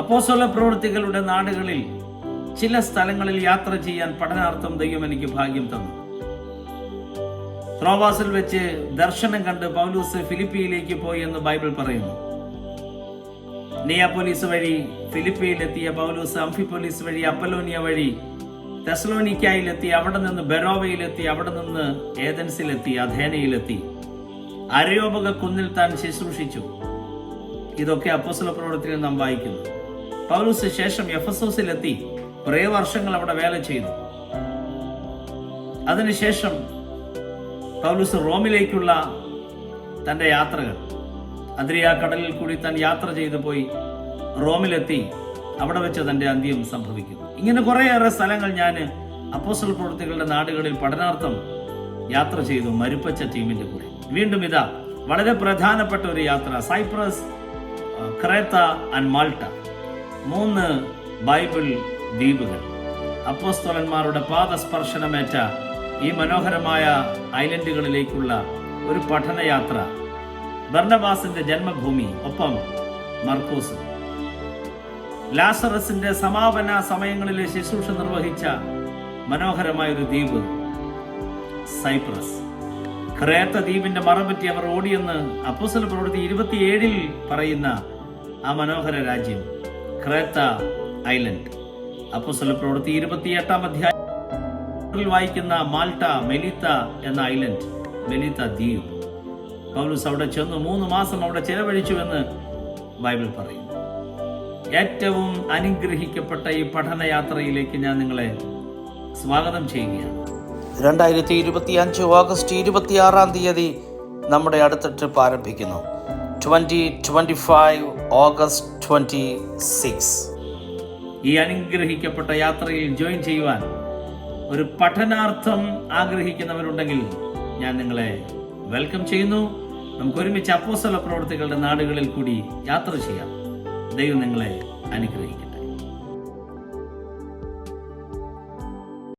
അപ്പോസ്തല പ്രവൃത്തികളുടെ നാടുകളിൽ ചില സ്ഥലങ്ങളിൽ യാത്ര ചെയ്യാൻ പഠനാർത്ഥം ദൈവം എനിക്ക് ഭാഗ്യം തന്നു. ത്രോവാസിൽ വെച്ച് ദർശനം കണ്ട് പൗലൂസ് ഫിലിപ്പിയിലേക്ക് പോയി എന്ന് ബൈബിൾ പറയുന്നു. നിയാപോലീസ് വഴി ഫിലിപ്പിയിലെത്തിയ പൗലൂസ് അംഫിപ്പോലീസ് വഴി അപ്പലോനിയ വഴി തെസ്ലോനിക്കായിലെത്തി അവിടെ നിന്ന് ബെറോവയിലെത്തി അവിടെ നിന്ന് ഏതൻസിലെത്തി അധേനയിലെത്തി അരയോപക കുന്നിൽ താൻ ശുശ്രൂഷിച്ചു. ഇതൊക്കെ അപ്പോസ്തല പ്രവർത്തനം നാം വായിക്കുന്നു. പൗലൂസ് ശേഷം എഫസോസിലെത്തി കുറേ വർഷങ്ങൾ അവിടെ വേല ചെയ്തു. അതിനുശേഷം പൗലൂസ് റോമിലേക്കുള്ള തന്റെ യാത്രകൾ. അദ്രിയ കടലിൽ കൂടി താൻ യാത്ര ചെയ്തു പോയി റോമിലെത്തി അവിടെ വെച്ച് തന്റെ അന്ത്യം സംഭവിക്കുന്നു. ഇങ്ങനെ കുറേയേറെ സ്ഥലങ്ങൾ ഞാൻ അപ്പോസ്റ്റൽ പ്രവൃത്തികളുടെ നാടുകളിൽ പഠനാർത്ഥം യാത്ര ചെയ്തു മരുപ്പച്ച ടീമിന്റെ കൂടെ. വീണ്ടും ഇതാ വളരെ പ്രധാനപ്പെട്ട ഒരു യാത്ര സൈപ്രസ് ക്രേത്ത ആൻഡ് മാൾട്ട. മൂന്ന് ബൈബിൾ ദ്വീപുകൾ. അപ്പോസ്തോലന്മാരുടെ പാദസ്പർശനമേറ്റ ഈ മനോഹരമായ ഐലൻഡുകളിലേക്കുള്ള ഒരു പഠനയാത്ര ബർണബാസിന്റെ ജന്മഭൂമി ഒപ്പം മർക്കൂസ്. ലാസറസിന്റെ സമാപന സമയങ്ങളിലെ ശുശ്രൂഷ നിർവഹിച്ച മനോഹരമായ ഒരു ദ്വീപ് സൈപ്രസ്. ക്രേത്ത ദ്വീപിന്റെ മറപറ്റി അവർ ഓടിയെന്ന് അപ്പോസല പ്രവൃത്തി ഇരുപത്തിയേഴിൽ പറയുന്ന ആ മനോഹര രാജ്യം. ക്രേത്ത ഐലൻഡ്. അപ്പോസല പ്രവൃത്തി ഇരുപത്തിയെട്ടാം അധ്യായത്തിൽ വായിക്കുന്ന മാൾട്ട മെലിത്ത എന്ന ഐലൻഡ് മെലിത്ത ദ്വീപ്. പൗലൂസ് അവിടെ ചെന്ന് മൂന്ന് മാസം അവിടെ ചെലവഴിച്ചു എന്ന് ബൈബിൾ പറയുന്നു ഏറ്റവും അനുഗ്രഹിക്കപ്പെട്ട ഈ പഠനയാത്രയിലേക്ക് ഞാൻ നിങ്ങളെ സ്വാഗതം ചെയ്യുകയാണ്. രണ്ടായിരത്തി ഇരുപത്തി അഞ്ച് ഓഗസ്റ്റ് ഇരുപത്തിയാറാം തീയതി നമ്മുടെ അടുത്ത ട്രിപ്പ് ആരംഭിക്കുന്നു. Twenty twenty five August twenty six ഈ അനുഗ്രഹിക്കപ്പെട്ട യാത്രയിൽ ജോയിൻ ചെയ്യുവാൻ ഒരു പഠനാർത്ഥം ആഗ്രഹിക്കുന്നവരുണ്ടെങ്കിൽ ഞാൻ നിങ്ങളെ വെൽക്കം ചെയ്യുന്നു. നമുക്ക് ഒരുമിച്ച് അപ്പോസ്തല പ്രവർത്തികളുടെ നാടുകളിൽ കൂടി യാത്ര ചെയ്യാം. ദൈവം നിങ്ങളെ അനുഗ്രഹിക്കും